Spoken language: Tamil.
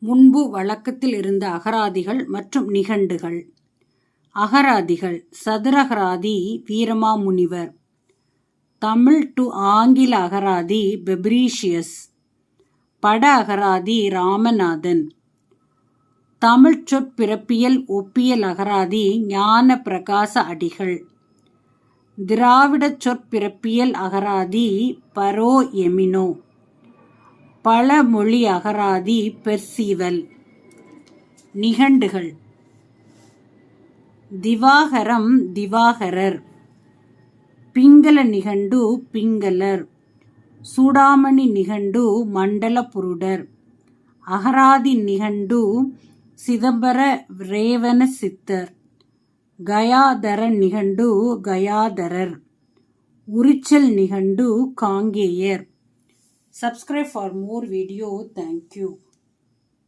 முன்பு வழக்கத்தில் இருந்த அகராதிகள் மற்றும் நிகண்டுகள். அகராதிகள் சதுரகராதி வீரமாமுனிவர். தமிழ் டு ஆங்கில அகராதி பெப்ரீஷியஸ் பட அகராதி ராமநாதன். தமிழ் சொற்பிறப்பியல் ஒப்பியல் அகராதி ஞான பிரகாச அடிகள் திராவிட சொற்பிறப்பியல் அகராதி பரோ எமினோ. பல மொழி அகராதி பெர்சீவல். நிகண்டுகள். திவாகரம் திவாகரர். பிங்கள நிகண்டு பிங்களர். சூடாமணி நிகண்டு மண்டல புருடர். அகராதி நிகண்டு சிதம்பர ரேவன சித்தர். கயாதர நிகண்டு கயாதரர். உரிச்சல் நிகண்டு காங்கேயர். Subscribe for more video. Thank you.